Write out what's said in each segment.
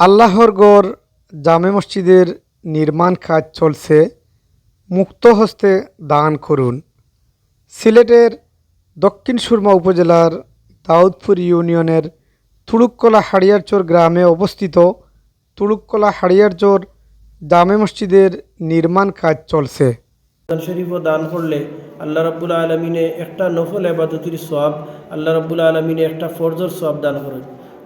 আল্লাহর গড় জামে মসজিদের নির্মাণ কাজ চলছে। মুক্ত হস্তে দান করুন। সিলেটের দক্ষিণ সুরমা উপজেলার দাউদপুর ইউনিয়নের তুড়ুককলা হাড়িয়ারচর গ্রামে অবস্থিত তুড়ুককলা হাড়িয়ারচর জামে মসজিদের নির্মাণ কাজ চলছে। কোরআন শরীফও দান করলে আল্লাহ রাব্বুল আলমিনে একটা নফল এবাদতির সব আল্লাহ রাব্বুল আলমিনে একটা ফরজর সব দান করেন।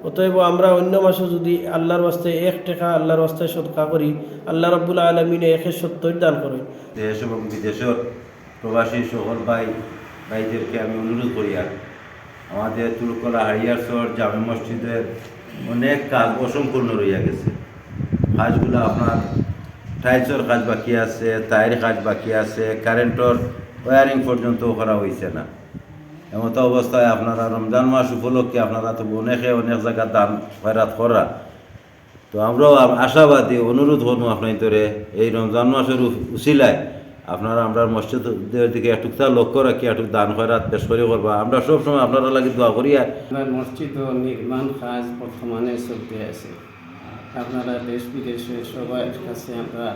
অতএব আমরা অন্য মাসে যদি আল্লাহর বাস্তে এক টাকা আল্লাহর বাস্তে সদকা করি, আল্লাহ রাব্বুল আলমিনে একে সত্তর দান করেন দেশ এবং বিদেশের প্রবাসী শহর ভাই, ভাইদেরকে আমি অনুরোধ করি আর। আমাদের তুলকলা হারিয়ারসর জামে মসজিদের অনেক কাজ অসম্পূর্ণ রইয়া গেছে। কাজগুলো আপনার টাইলসের কাজ বাকি আছে টায়ার কাজ বাকি আছে, কারেন্টর ওয়ারিং পর্যন্ত করা হয়েছে না। এমতো অবস্থায় আপনারা রমজান মাস উপলক্ষে আপনারা তো অনেকে অনেক জায়গা দান খয়রাত করা। তো আমরাও আশাবাদী, অনুরোধ করব আপনাদের এই রমজান মাসের উ- উসিলায় আপনারা আমরা মসজিদের দিকে একটুকটা লক্ষ্য রাখি, একটু দান খয়রাত পেশ করে করবা। আমরা সবসময় আপনারা লাগে দোয়া করি। আর মসজিদ নির্মাণ কাজ বর্তমানে চলতে আছে। আপনারা দেশ বিদেশে সবার কাছে আমরা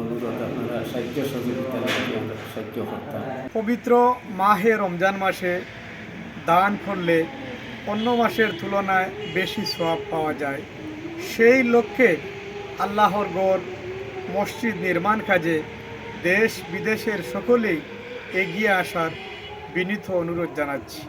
অনুরোধ, আপনারা সাহায্য সহযোগিতা আমরা সাহায্য করতাম। পবিত্র মাহে রমজান মাসে দান করলে অন্য মাসের তুলনায় বেশি সওয়াব পাওয়া যায়। সেই লক্ষ্যে আল্লাহর গড় মসজিদ নির্মাণ কাজে দেশ বিদেশের সকলেই এগিয়ে আসার বিনীত অনুরোধ জানাচ্ছি।